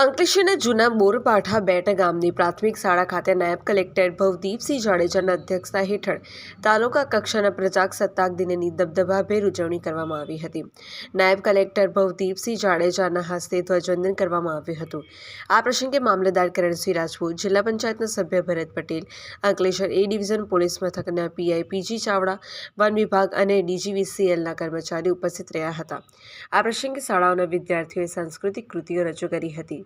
અંકલેશ્વરના જૂના બોરપાઠા બેટ ગામની પ્રાથમિક શાળા ખાતે નાયબ કલેક્ટર ભવદીપસિંહ જાડેજાના અધ્યક્ષતા હેઠળ તાલુકા કક્ષાના પ્રજાસત્તાક દિનની દબદબાભેર ઉજવણી કરવામાં આવી હતી. નાયબ કલેક્ટર ભવદીપસિંહ જાડેજાના હસ્તે ધ્વજવંદન કરવામાં આવ્યું હતું. આ પ્રસંગે મામલતદાર કરણસિંહ રાજપૂત, જિલ્લા પંચાયતના સભ્ય Bharat Patel, Ankleshwar A division police મથકના પીઆઈ પીજી ચાવડા, વન વિભાગ અને ડીજીવીસીએલના કર્મચારીઓ ઉપસ્થિત રહ્યા હતા. આ પ્રસંગે શાળાઓના વિદ્યાર્થીઓએ સાંસ્કૃતિક કૃતિઓ રજૂ કરી હતી.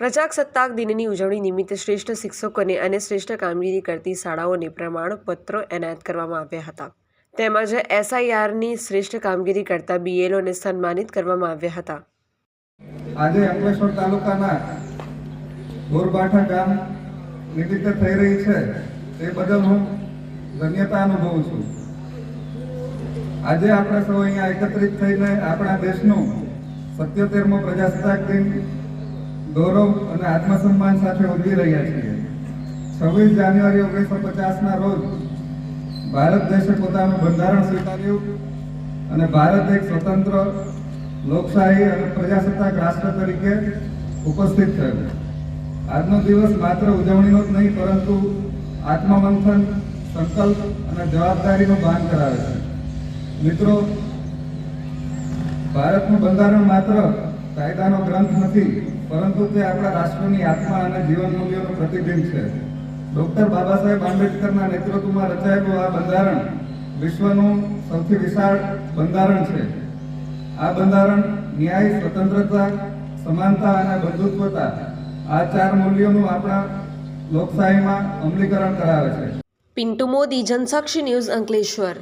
પ્રજાસત્તાક દિનની ઉજવણી નિમિત્તે શ્રેષ્ઠ શિક્ષકોને અને શ્રેષ્ઠ કામગીરી કરતી શાળાઓને પ્રમાણપત્રો એનાયત કરવામાં આવ્યા હતા. તેમજ એસઆઈઆરની શ્રેષ્ઠ કામગીરી કરતા બીએલઓને સન્માનિત કરવામાં આવ્યા હતા. આજે અંકલેશ્વર તાલુકાના ગોરબાઠા ગામ નિમિત્તે થઈ રહી છે. તે બદલ હું ધન્યતા અનુભવું છું. આજે આપણે સૌ અહીંયા એકત્રિત થઈને આપણા દેશનું સત્યોતેરમો પ્રજાસત્તાક દિન ગૌરવ અને આત્મસન્માન સાથે ઉજવી રહ્યા છીએ. છવ્વીસ જાન્યુઆરી ઓગણીસો પચાસના રોજ ભારત દેશે પોતાનું બંધારણ સ્વીકાર્યું અને ભારત એક સ્વતંત્ર, લોકશાહી અને પ્રજાસત્તાક રાષ્ટ્ર તરીકે ઉપસ્થિત થયું. આજનો દિવસ માત્ર ઉજવણીનો જ નહીં, પરંતુ આત્મમંથન, સંકલ્પ અને જવાબદારીનું ભાન કરાવે છે. મિત્રો, ભારતનું બંધારણ માત્ર કાયદાનો ગ્રંથ નથી, પરંતુ તે આપણા રાષ્ટ્રની આત્મા અને જીવન મૂલ્યોનું પ્રતિબિંબ છે. ડોક્ટર બાબા સાહેબ આંબેડકરના નેતૃત્વમાં રચાયેલું આ બંધારણ વિશ્વનું સૌથી વિશાળ બંધારણ છે. આ બંધારણ ન્યાય, સ્વતંત્રતા, સમાનતા અને બંધુત્વતા આ ચાર મૂલ્યોનું આપણા લોકશાહીમાં અમલીકરણ કરાવે છે. પિન્ટુ મોદી, જનસાક્ષી ન્યૂઝ અંકલેશ્વર.